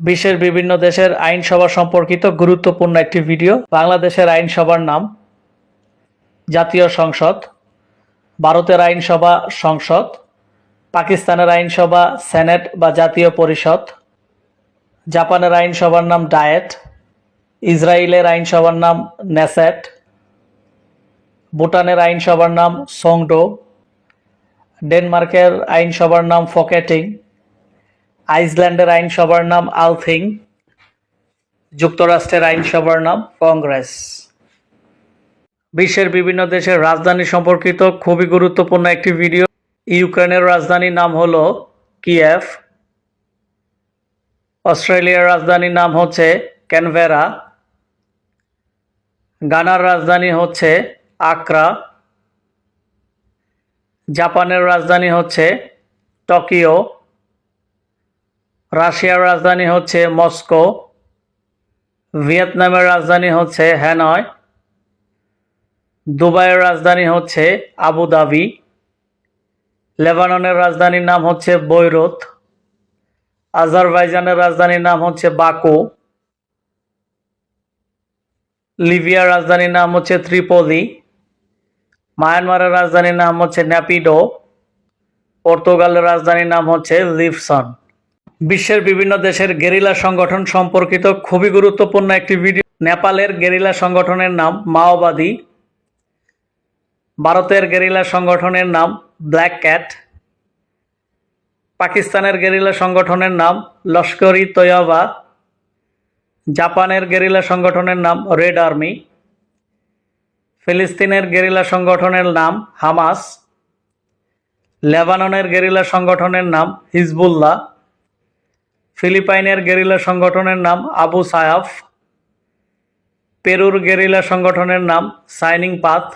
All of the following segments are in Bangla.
বিশ্বের বিভিন্ন দেশের আইনসভা সম্পর্কিত গুরুত্বপূর্ণ একটি ভিডিও, বাংলাদেশের আইনসভার নাম, জাতীয় সংসদ, ভারতের আইনসভা সংসদ, পাকিস্তানের আইনসভা সেনেট বা জাতীয় পরিষদ, জাপানের আইনসভার নাম ডায়েট, ইসরায়েলের আইনসভার নাম নেসেট, ভুটানের আইনসভার নাম সংডো, ডেনমার্কের আইনসভার নাম ফকেটিং আইসল্যান্ডের আইনসভার নাম আলথিং, যুক্তরাষ্ট্রের আইনসভার নাম কংগ্রেস। বিশ্বের বিভিন্ন দেশের রাজধানী সম্পর্কিত খুবই গুরুত্বপূর্ণ একটি ভিডিও। ইউক্রেনের রাজধানীর নাম হল কিয়েভ। অস্ট্রেলিয়ার রাজধানীর নাম হচ্ছে ক্যানভেরা। গানার রাজধানী হচ্ছে আকরা। জাপানের রাজধানী হচ্ছে টোকিও। রাশিয়ার রাজধানী হচ্ছে মস্কো। ভিয়েতনামের রাজধানী হচ্ছে হ্যানয়। দুবাইয়ের রাজধানী হচ্ছে আবুধাবি লেবাননের রাজধানীর নাম হচ্ছে বৈরুত। আজারবাইজানের রাজধানীর নাম হচ্ছে বাকু। লিবিয়ার রাজধানীর নাম হচ্ছে ত্রিপোলি। মায়ানমারের রাজধানীর নাম হচ্ছে ন্যাপিডো। পর্তুগালের রাজধানীর নাম হচ্ছে লিভসন। বিশ্বের বিভিন্ন দেশের গেরিলা সংগঠন সম্পর্কিত খুবই গুরুত্বপূর্ণ একটি ভিডিও। নেপালের গেরিলা সংগঠনের নাম মাওবাদী। ভারতের গেরিলা সংগঠনের নাম ব্ল্যাক ক্যাট। পাকিস্তানের গেরিলা সংগঠনের নাম লস্করি তৈয়াবা। জাপানের গেরিলা সংগঠনের নাম রেড আর্মি। ফিলিস্তিনের গেরিলা সংগঠনের নাম হামাস। লেবাননের গেরিলা সংগঠনের নাম হিজবুল্লাহ। ফিলিপাইনের গেরিলা সংগঠনের নাম আবু সায়াফ পেরুর গেরিলা সংগঠনের নাম সাইনিং পাথ,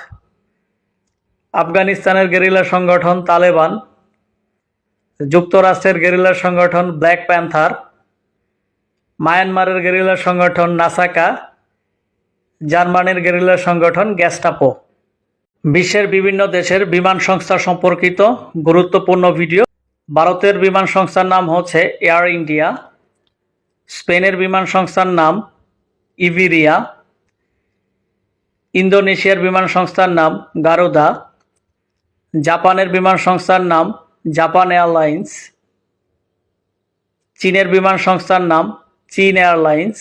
আফগানিস্তানের গেরিলা সংগঠন তালেবান, যুক্তরাষ্ট্রের গেরিলা সংগঠন ব্ল্যাক প্যান্থার, মায়ানমারের গেরিলা সংগঠন নাসাকা, জার্মানির গেরিলা সংগঠন গ্যাস্টাপো। বিশ্বের বিভিন্ন দেশের বিমান সংস্থা সম্পর্কিত গুরুত্বপূর্ণ ভিডিও ভারতের বিমান সংস্থার নাম হচ্ছে এয়ার ইন্ডিয়া স্পেনের বিমান সংস্থার নাম ইভিরিয়া ইন্দোনেশিয়ার বিমান সংস্থার নাম গারোদা জাপানের বিমান সংস্থার নাম জাপান এয়ারলাইন্স চীনের বিমান সংস্থার নাম চীন এয়ারলাইন্স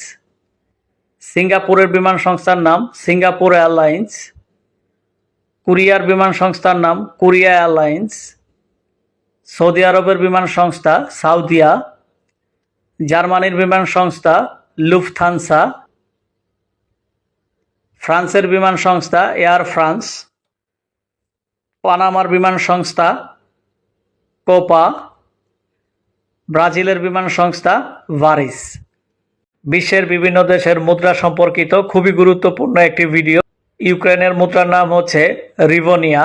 সিঙ্গাপুরের বিমান সংস্থার নাম সিঙ্গাপুর এয়ারলাইন্স কোরিয়ার বিমান সংস্থার নাম কোরিয়া এয়ারলাইন্স সৌদি আরবের বিমান সংস্থা সাউদিয়া, জার্মানির বিমান সংস্থা লুফথানসা, ফ্রান্সের বিমান সংস্থা এয়ার ফ্রান্স, পানামার বিমান সংস্থা কোপা, ব্রাজিলের বিমান সংস্থা ভারিস। বিশ্বের বিভিন্ন দেশের মুদ্রা সম্পর্কিত খুবই গুরুত্বপূর্ণ একটি ভিডিও। ইউক্রেনের মুদ্রার নাম হচ্ছে রিভোনিয়া।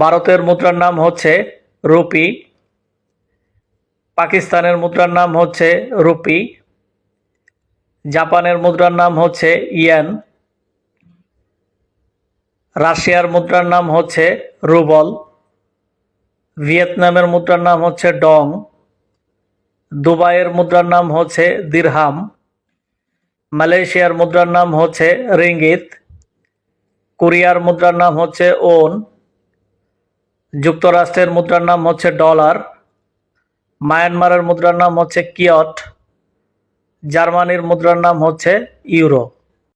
ভারতের মুদ্রার নাম হচ্ছে রুপি, পাকিস্তানের মুদ্রার নাম হচ্ছে রুপি, জাপানের মুদ্রার নাম হচ্ছে ইয়েন, রাশিয়ার মুদ্রার নাম হচ্ছে রুবল, ভিয়েতনামের মুদ্রার নাম হচ্ছে ডং, দুবাইয়ের মুদ্রার নাম হচ্ছে দিরহাম, মালয়েশিয়ার মুদ্রার নাম হচ্ছে রিঙ্গিত, কোরিয়ার মুদ্রার নাম হচ্ছে ওন যুক্তরাষ্ট্রের মুদ্রার নাম হচ্ছে ডলার, মায়ানমারের মুদ্রার নাম হচ্ছে কিয়ট, জার্মানির মুদ্রার নাম হচ্ছে ইউরো।